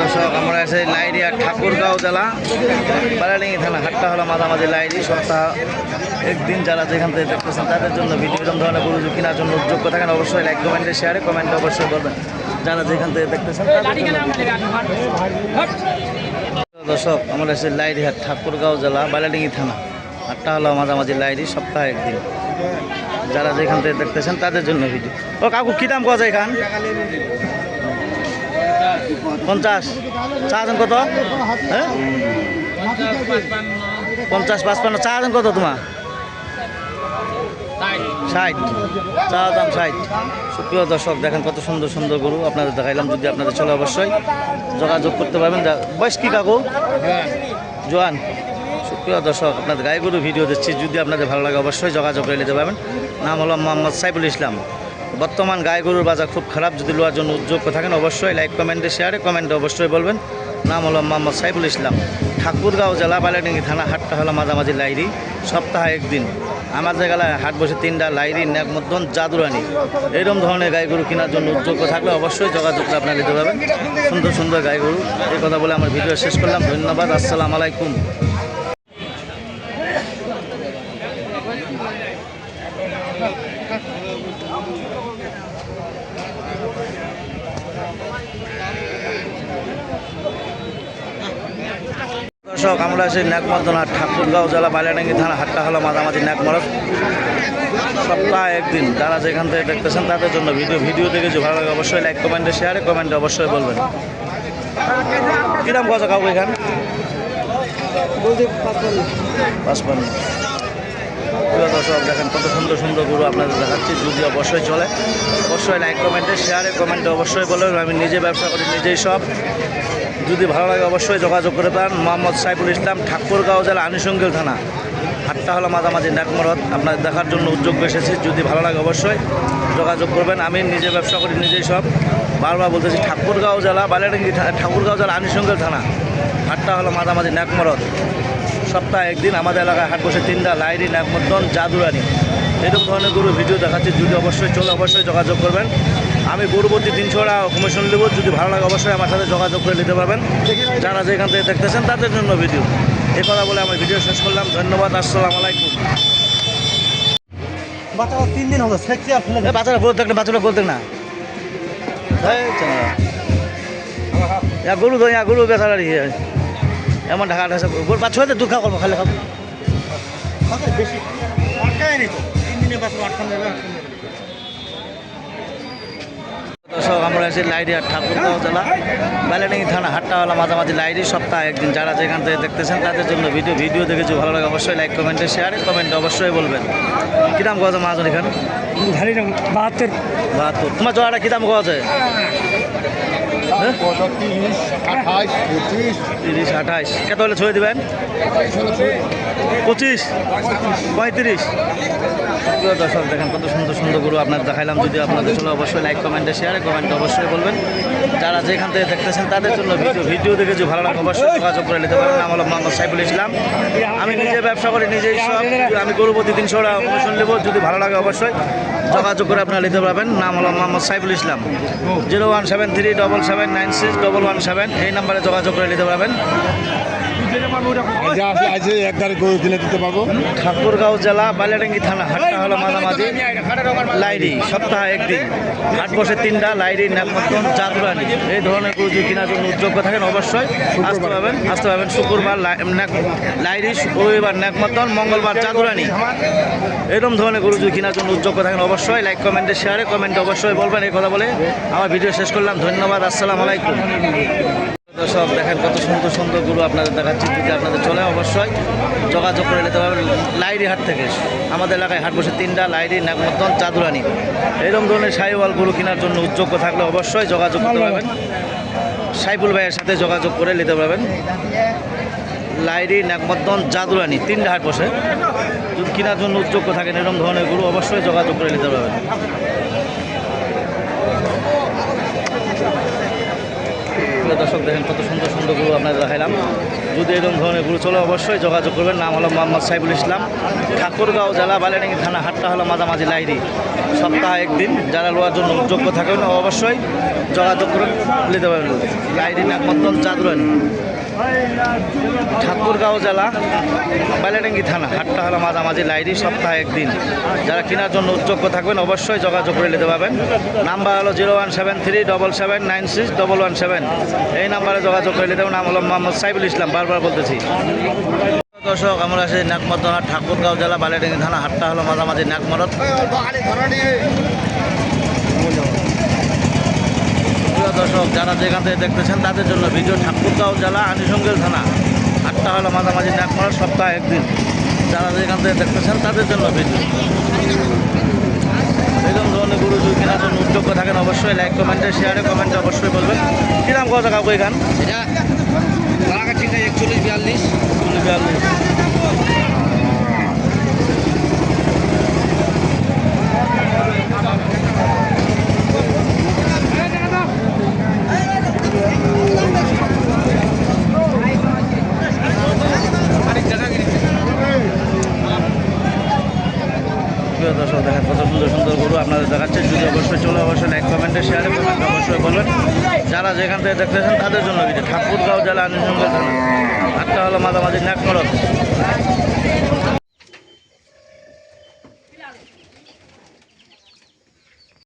দর্শক, আমরা আছি লাইরিয়া ঠাকুরগাঁও জেলা। বারালিঙ্গি থানা, হাটটা হলো মাঝামাঝি লাইরি সপ্তাহ একদিন যারা যেখান থেকে দেখতেছেন তাদের জন্য ভিডিও, এরকম ধরনের গরু কেনার জন্য যোগ্য থাকেন। অবশ্যই লাইক কমেন্টে শেয়ারে কমেন্টে অবশ্যই করবেন। যারা যেখান থেকে দেখতেছেন দর্শক, আমরা আছি লাইরিহাট ঠাকুরগাঁও জেলা বারালিঙ্গি থানা, হাটটা হলো মাঝামাঝি লাইরি সপ্তাহে একদিন। যারা যেখান থেকে দেখতেছেন তাদের জন্য ভিডিও ও কাকু, কী দাম কথা এখান? পঞ্চাশ। চা আছেন কত? হ্যাঁ? পঞ্চাশ, পাঁচপান্ন। চা আছেন কত তোমার? ষাট। চা দাম ষাট। সুপ্রিয় দর্শক, দেখেন কত সুন্দর সুন্দর গরু আপনাদের দেখাইলাম। যদি আপনাদের চলে অবশ্যই যোগাযোগ করতে পারবেন। বয়স কি কাকু? জোয়ান। সুপ্রিয় দর্শক, আপনাদের গায়ে গরু ভিডিও দিচ্ছি। যদি আপনাদের ভালো লাগে, অবশ্যই যোগাযোগ করে নিতে পারবেন। নাম হলো মোহাম্মদ সাইফুল ইসলাম। বর্তমান গায়ে গরুর বাজার খুব খারাপ। যদি লোয়ার জন্য উদ্যোগ থাকেন, অবশ্যই লাইক কমেন্টে শেয়ারে কমেন্টে অবশ্যই বলবেন। নাম হলো মোহাম্মদ সাইফুল ইসলাম। ঠাকুরগাঁও জেলা বালাডিঙ্গি থানা, হাটটা হলো মাঝামাঝি লাইরি। সপ্তাহে একদিন। আমাদের গেলায় হাট বসে তিনটা লাইরি, ন্যাকমদ্দন, জাদুরানি। এরকম ধরনের গরু কেনার জন্য উদ্যোগ থাকলে অবশ্যই যোগাযোগ আপনারা নিতে পারবেন। সুন্দর সুন্দর গরু এই কথা বলে আমার ভিডিও শেষ করলাম। ধন্যবাদ। আসসালামু আলাইকুম। দর্শক, আমরা আছি নাকমর্দনা ঠাকুরগাঁও জেলা বাইলাডাঙ্গি থানা হাটটা হলো মাঝামাঝি নাকমরদ সপ্তাহে একদিন যারা যেখান থেকে দেখতেছেন তাদের জন্য ভিডিও ভিডিও দেখে যে ভালো লাগে অবশ্যই লাইক কমেন্টে শেয়ারে কমেন্টে অবশ্যই বলবেন। কিরাম কথা কাকু এখান? দর্শক, দেখেন কত সুন্দর সুন্দর গরু আপনাদের দেখাচ্ছি, যদি অবশ্যই চলে, অবশ্যই লাইক কমেন্টে শেয়ারে কমেন্টে অবশ্যই বলবেন। আমি নিজে ব্যবসা করি, নিজেই সব। যদি ভালো লাগে অবশ্যই যোগাযোগ করে পান মোহাম্মদ সাইফুল ইসলাম, ঠাকুরগাঁও জেলা আনিসঙ্গেল থানা। হাটটা হলো মাঝামাঝি নাকমরদ আপনার দেখার জন্য উদ্যোগ এসেছি। যদি ভালো লাগে অবশ্যই যোগাযোগ করবেন। আমি নিজে ব্যবসা করি, নিজেই সব। বারবার বলতেছি, ঠাকুরগাঁও জেলা, বালিয়াডাঙ্গি ঠাকুরগাঁও জেলা আনিসঙ্গেল থানা। হাটটা হলো মাঝামাঝি নাকমরদ সপ্তাহে একদিন আমাদের এলাকায় হাট বসে তিনটা, লাইরি নাকমর্দন জাদুরানি। এরকম ধরনের গরু ভিডিও দেখাচ্ছি। যদি অবশ্যই চলে, অবশ্যই যোগাযোগ করবেন। আমি গরুপতি তিনশো টাকা কমিশন দেবো যদি ভালো লাগে অবশ্যই আমার সাথে যোগাযোগ করে নিতে পারবেন। যারা যেখান থেকে দেখতেছেন তাদের জন্য ভিডিও এই কথা বলে আমি ভিডিও শেষ করলাম। ধন্যবাদ আসসালামু আলাইকুম। বাচ্চারা তিন দিন হলো সেক্সি আর ফেলে বাচ্চারা বলতে না বাচ্চারা বলতে না। গরু ইয়া গরু বেচারা রে এমন ঢাকা ঢাকা গরু বাচ্চা হয়তো দুঃখা করব খালি খাব বেশি। আটকায় নি তিন দিনে বাচ্চা আটকান দর্শক আমরা আছি লাইরিয়া ঠাকুরগাঁও জেলা। বেলাডাঙ্গি থানা হাট্টাওয়ালা মাঝামাঝি লাইরি সপ্তাহে একদিন যারা যেখান থেকে দেখতেছেন তাদের জন্য ভিডিও ভিডিও দেখেছি ভালো লাগে অবশ্যই লাইক কমেন্টে শেয়ারে কমেন্টে অবশ্যই বলবেন। কী দাম কত মাহাজন এখানে? বাহাত্তর। বাহাত্তর। তোমার জোড়াটা কী দাম কত হ্যাঁ? তিরিশ আঠাইশ। কত হলে ছড়ে দেবেন? পঁচিশ। পঁয়ত্রিশ। দর্শক, দেখেন কত সুন্দর সুন্দর গরু আপনার দেখাইলাম। যদি আপনাদের চলে অবশ্যই লাইক কমেন্টে শেয়ারে কমেন্টে অবশ্যই বলবেন। যারা যেখান থেকে দেখতেছেন, তাদের জন্য ভিডিও ভিডিও দেখে যদি ভালো লাগে, অবশ্যই যোগাযোগ করে নিতে পারেন। হলো মোহাম্মদ সাইফুল ইসলাম। আমি নিজে ব্যবসা করি, নিজেই সব আমি গরু প্রতি তিনশো টাকা যদি ভালো লাগে, অবশ্যই যোগাযোগ করে আপনারা নিতে পারবেন। নাম হলো Mohammad Saiful Islam. Zero one seven three double seven nine six double one seven এই নাম্বারে যোগাযোগ করে নিতে পারবেন। আজ এক গাড়ি গরু কিনে দিতে পারব। ঠাকুরগাঁও জেলা বালিয়াডাঙ্গি থানা হাটটা হলো মাঝামাঝি। লাইরি সপ্তাহে একদিন। হাট বসে তিনটা লাইরি নাকমতন চাঁদুরানি। এই ধরনের গরু যদি কেনার জন্য উদ্যোগ থাকেন অবশ্যই আসতে পাবেন আসতে পাবেন শুক্রবার লাইরি রবিবার নাকমতন মঙ্গলবার চাঁদুরানি। এরকম ধরনের গরু যদি কেনার জন্য উদ্যোগ থাকেন অবশ্যই লাইক কমেন্টে শেয়ারে কমেন্টে অবশ্যই বলবেন। এই কথা বলে আমার ভিডিও শেষ করলাম। ধন্যবাদ আসসালামু আলাইকুম। দর্শক দেখেন কত সুন্দর সুন্দর গরু আপনাদের দেখাচ্ছি যদি আপনাদের চলে অবশ্যই। যোগাযোগ করে নিতে পারবেন লাইরি হাট থেকে। আমাদের এলাকায় হাট বসে তিনটা লাইরি নাগমতন চাদুরানি। এরকম ধরনের সাইওয়াল গরু কেনার জন্য উদ্যোগ থাকলে অবশ্যই যোগাযোগ করতে পারবেন। সাইফুল ভাইয়ের সাথে যোগাযোগ করে নিতে পারবেন। লাইরি নাগমতন জাদুরানি তিনটা হাট বসে। কেনার জন্য উদ্যোগ থাকেন এরকম ধরনের গরু অবশ্যই যোগাযোগ করে নিতে পারবেন। দর্শক দর্শক দেখেন কত সুন্দর সুন্দর গরু আপনাদের দেখাইলাম। যদি এরকম ধরনের গরু চলে, অবশ্যই যোগাযোগ করবেন। নাম হলো মোহাম্মদ সাইবুল ইসলাম। ঠাকুরগাঁও জেলা বালিয়াডাঙ্গি থানা, হাটটা হলো মাঝামাঝি লাইরি সপ্তাহে একদিন যারা লোয়ার জন্য যোগ্য থাকেন, অবশ্যই যোগাযোগ করে নিতে পারেন লাইরি নাকমতন চাঁদুরান। ঠাকুরগাঁও জেলা বাইলাডাঙ্গি থানা হাটটা হলো মাঝামাঝি লাইরি সপ্তাহে একদিন। যারা কেনার জন্য উদ্যোগ্য থাকবেন, অবশ্যই যোগাযোগ করে নিতে পারবেন। নাম্বার হলো zero one seven three double seven nine six double one seven. এই নাম্বারে যোগাযোগ করে নিতে নাম হলো মোহাম্মদ সাইবুল ইসলাম, বারবার বলতেছি। দর্শক, আমরা আছি নাকমতনা ঠাকুরগাঁও জেলা, বালিয়াডাঙ্গি থানা হাটটা হলো মাঝামাঝি নাকমরত প্রিয় দর্শক যারা যেখান থেকে দেখতেছেন তাদের জন্য ভিডিও ঠাকুরগাঁও জেলা আনিসঙ্গেল থানা। আটটা হলো মাঝামাঝি নাকমার সপ্তাহে একদিন। যারা যেখান থেকে দেখতেছেন তাদের জন্য ভিডিও। এরকম ধরনের গরু যদি কেনার জন্য উদ্যোগ থাকেন অবশ্যই। লাইক কমেন্টে শেয়ারে কমেন্টে অবশ্যই বলবেন। কিরাম কত কাকু এখান? এটা একচল্লিশ বিয়াল্লিশ। প্রিয় দর্শক দেখেন কত সুন্দর সুন্দর গরু আপনাদের দেখাচ্ছে। যদি অবশ্যই চলে অবশ্যই লাইক কমেন্টে শেয়ার করবেন অবশ্যই বলবেন। যারা যেখান থেকে দেখতেছেন তাদের জন্য ভিডিও ঠাকুরগাঁও জেলা আনন্দ থানা হলো মাঝামাঝি নাক